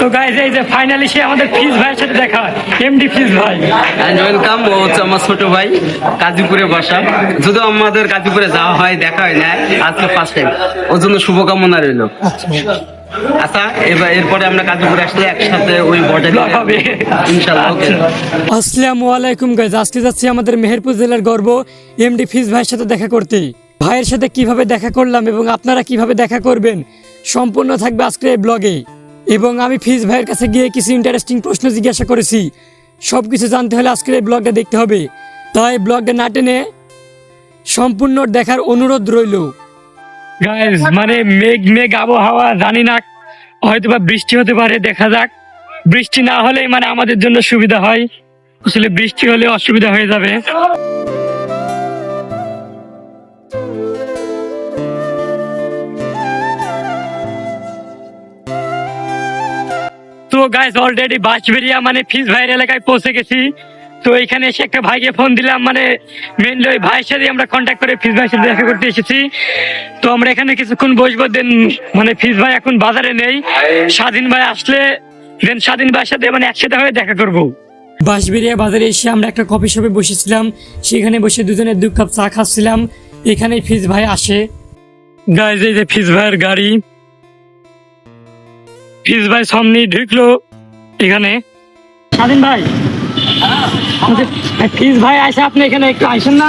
তো গাইজ এই যে ফাইনালি সে আমাদের ফিজ ভাইয়ের সাথে দেখা এমডি ফিজ ভাই। অ্যান্ড ওয়েলকাম ও হচ্ছে আমার ছোট ভাই গাজীপুরে বসা। যদিও আমাদের গাজীপুরে যাওয়া হয় দেখা হয় না আজকে ফার্স্ট টাইম ওর জন্য শুভকামনা রইল। আচ্ছা এবার এরপরে আমরা গাজীপুরে আসলে একসাথে ওই বর্ডার Vlog হবে। ইনশাল্লাহ ওকে আসসালামু আলাইকুম গাইজ আজকে যাচ্ছি আমাদের মেহেরপুর জেলার গর্ব এমডি ফিজ ভাইয়ের সাথে দেখা করতে। ভাইয়ের সাথে কীভাবে দেখা করলাম এবং আপনারা কীভাবে দেখা করবেন সম্পূর্ণ থাকবে আজকের এই ব্লগে এবং আমি ফিজ ভাইয়ের কাছে গিয়ে কিছু ইন্টারেস্টিং প্রশ্ন জিজ্ঞাসা করেছি। সব কিছু জানতে হলে আজকের এই ব্লগটা দেখতে হবে। তাই ব্লগটা না টেনে সম্পূর্ণ দেখার অনুরোধ রইল। মানে মেঘ মেঘ, আবহাওয়া জানি না হয়তো বা বৃষ্টি হতে পারে, দেখা যাক। বৃষ্টি না হলেই মানে আমাদের জন্য সুবিধা হয়। আসলে বৃষ্টি হলে অসুবিধা হয়ে যাবে। তো গাইস অলরেডি বাঁশবেরিয়া মানে ফিস ভাইয়ের এলাকায় পৌঁছে গেছি। তো এখানে এসে একটা ভাইকে ফোন দিলাম মানে মেনলি ওই ভাইয়ের সাথে আমরা কন্ট্যাক্ট করে ফিস ভাইয়ের সাথে দেখা করতে এসেছি। তো আমরা এখানে কিছুক্ষণ বসবো দেন মানে ফিস ভাই এখন বাজারে নেই। স্বাধীন ভাই আসলে দেন স্বাধীন ভাইয়ের সাথে মানে একসাথে হয়ে দেখা করব। বাঁশবেরিয়া বাজারে এসে আমরা একটা কফি শপে বসেছিলাম, সেখানে বসে দুজনে দু কাপ চা খাচ্ছিলাম। এখানে ফিজ ভাই আসে। গাইজ এই যে ফিজ ভাইয়ের গাড়ি। ফিজ ভাই সামনে ঢুকলো এখানে। স্বাধীন ভাই ফিজ ভাই আসে আপনি এখানে একটু আসেন না।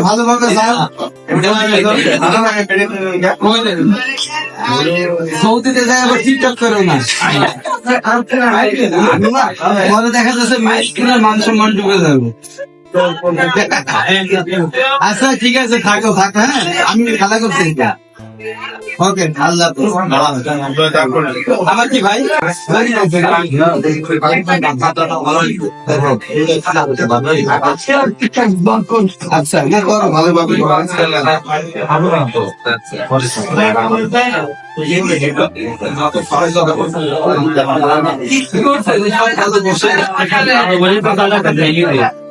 ভালোভাবে সৌদিতে যায় আবার টিকটক করে না। পরে দেখা যাচ্ছে মান সম্মান ডুবে যাবে। আচ্ছা ঠিক আছে থাকো থাকো হ্যাঁ। আমি খেলা করতে ওকে আল্লাহ আমার কি ভাই? আচ্ছা না করো ভালোভাবে না না ফেললে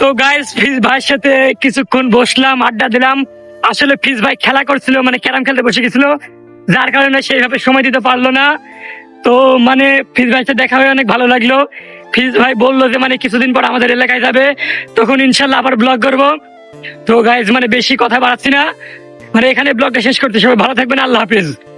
তো গাইস ফিজ ভাইয়ের সাথে কিছুক্ষণ বসলাম, আড্ডা দিলাম। আসলে ফিজ ভাই খেলা করছিল মানে ক্যারাম খেলতে বসে গেছিল। যার কারণে সেইভাবে সময় দিতে পারল না। তো মানে ফিজ ভাইয়ের দেখা হয়ে অনেক ভালো লাগল। ফিজ ভাই বলল যে মানে কিছুদিন পর আমাদের এলাকায় যাবে। তখন ইনশাল্লাহ আবার ব্লগ করব। তো গাইজ মানে বেশি কথা বাড়াচ্ছি না। মানে এখানে ব্লগটা শেষ করতে সবাই ভালো থাকবেন। আল্লাহ হাফিজ।